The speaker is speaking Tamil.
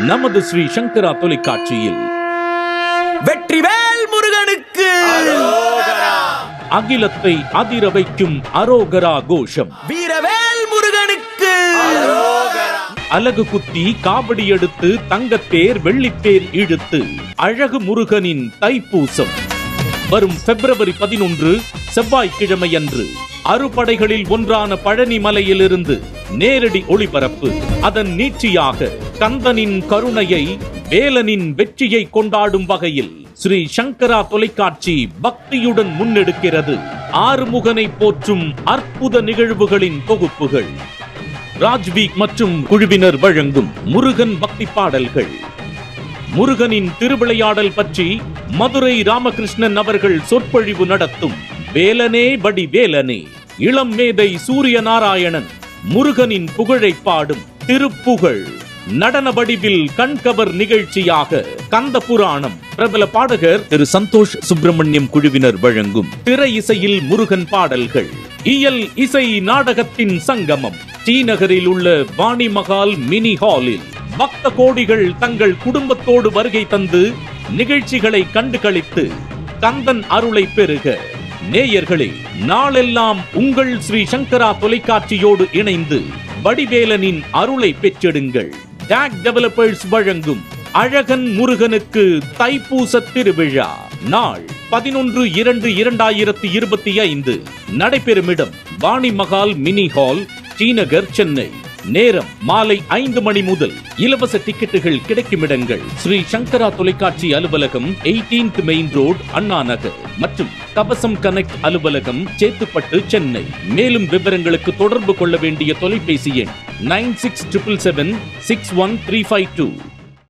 நமது ஸ்ரீ சங்கரா தொலைக்காட்சியில். வெற்றிவேல் முருகனுக்கு! அகிலத்தை அதிர வைக்கும் அரோகரா கோஷம். வீரவேல் முருகனுக்கு! அலகு குத்தி காவடி எடுத்து தங்கத்தேர் வெள்ளித்தேர் இழுத்து அழகு முருகனின் தைப்பூசம். வரும் பிப்ரவரி பதினொன்று செவ்வாய்க்கிழமை அன்று அறுபடைகளில் ஒன்றான பழனி மலையிலிருந்து நேரடி ஒளிபரப்பு அதன் நீட்சியாக கந்தனின் கருணையை வேலனின் வெற்றியை கொண்டாடும் வகையில் ஸ்ரீ சங்கரா தொலைக்காட்சி பக்தியுடன் முன்னெடுக்கிறது. ஆறுமுகனை போற்றும் அற்புத நிகழ்வுகளின் தொகுப்புகள். ராஜ்வீக் மற்றும் குழுவினர் வழங்கும் முருகன் பக்தி பாடல்கள். முருகனின் திருவிளையாடல் பற்றி மதுரை ராமகிருஷ்ணன் அவர்கள் சொற்பொழிவு நடத்தும் வேலனே படி வேலனே இளம் மேதை சூரிய நாராயணன் முருகனின் புகழை பாடும் திருப்புகழ். நடன வடிவில் கண்கவர் நிகழ்ச்சியாக கந்த புராணம் பிரபல பாடகர் திரு சந்தோஷ் சுப்பிரமணியம் குழுவினர் வழங்கும் திரை இசையில் முருகன் பாடல்கள். இயல் இசை நாடகத்தின் சங்கமம். ஸ்ரீநகரில் நகரில் உள்ள வாணி மகால் மினி ஹாலில் பக்த கோடிகள் தங்கள் குடும்பத்தோடு வருகை தந்து நிகழ்ச்சிகளை கண்டு கழித்து கந்தன் அருளை பெறுக. நேயர்களே நாளெல்லாம் உங்கள் ஸ்ரீ சங்கரா தொலைக்காட்சியோடு இணைந்து வடிவேலனின் அருளை பெற்றெடுங்கள். டாக் டெவலப்பர்ஸ் வழங்கும் அழகன் முருகனுக்கு தைப்பூச திருவிழா. நாள் பதினொன்று இரண்டு இரண்டாயிரத்தி இருபத்தி ஐந்து. நடைபெறும் இடம் வாணி மகால் மினி ஹால் ஸ்ரீநகர் சென்னை. நேரம் மாலை ஐந்து மணி முதல் இலவச டிக்கெட்டுகள் கிடைக்கும் இடங்கள் ஸ்ரீ சங்கரா தொலைக்காட்சி அலுவலகம் 18th மெயின் ரோட் அண்ணா நகர். மற்றும் கவசம் கனெக்ட் அலுவலகம் சேத்துப்பட்டு சென்னை. மேலும் விவரங்களுக்கு தொடர்பு கொள்ள வேண்டிய தொலைபேசி எண் 96777 61352.